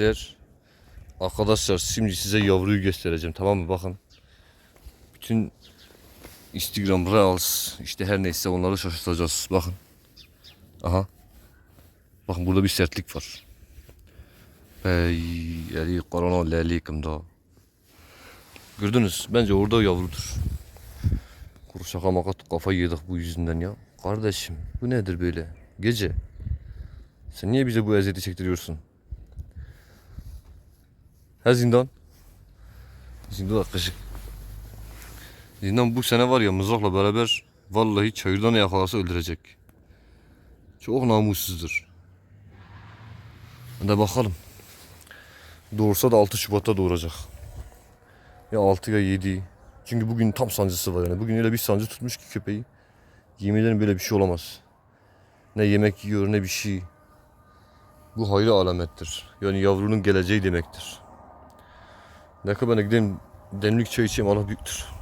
Der. Arkadaşlar şimdi size yavruyu göstereceğim tamam mı? Bakın. Bütün Instagram Reels işte her neyse onları şaşırtacağız. Bakın. Aha. Bakın burada bir sertlik var. Bey, eli korona lelikim da. Gördünüz. Bence orada yavrudur. Kuru şaka makat kafa yedik bu yüzünden ya. Kardeşim bu nedir böyle? Gece. Sen niye bize bu eziyeti çektiriyorsun? Ha zindan? Zindan kışık. Zindan bu sene var ya mızrakla beraber vallahi çayırdan yakalarsa öldürecek. Çok namussuzdur. Hadi bakalım. Doğursa da 6 Şubat'ta doğuracak. Ya 6 ya 7. Çünkü bugün tam sancısı var yani. Bugün öyle bir sancı tutmuş ki köpeği. Yemin ederim böyle bir şey olamaz. Ne yemek yiyor ne bir şey. Bu hayırlı alamettir. Yani yavrunun geleceği demektir. Ne kadar ben de gideyim demlik çay içeyim Allah büyüktür.